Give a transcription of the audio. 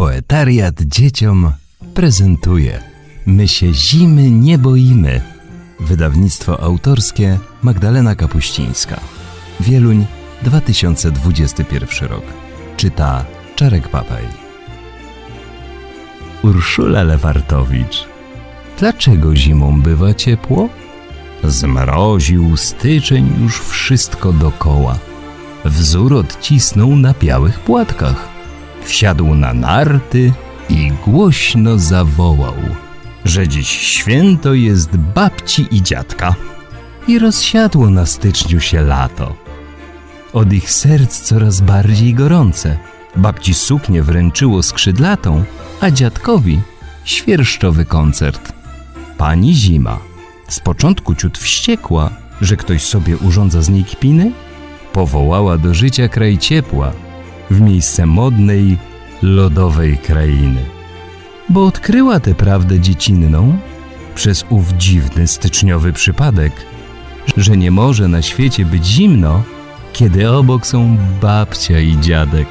Poetariat dzieciom prezentuje My się zimy nie boimy. Wydawnictwo autorskie Magdalena Kapuścińska. Wieluń 2021 rok. Czyta Czarek Papaj. Urszula Lewartowicz. Dlaczego zimą bywa ciepło? Zmroził styczeń już wszystko dokoła. Wzór odcisnął na białych płatkach. Wsiadł na narty i głośno zawołał, że dziś święto jest babci i dziadka. I rozsiadło na styczniu się lato. Od ich serc coraz bardziej gorące. Babci suknię wręczyło skrzydlatą, a dziadkowi świerszczowy koncert. Pani Zima, z początku ciut wściekła, że ktoś sobie urządza z niej kpiny, powołała do życia kraj ciepła w miejsce modnej, lodowej krainy. Bo odkryła tę prawdę dziecinną przez ów dziwny styczniowy przypadek, że nie może na świecie być zimno, kiedy obok są babcia i dziadek.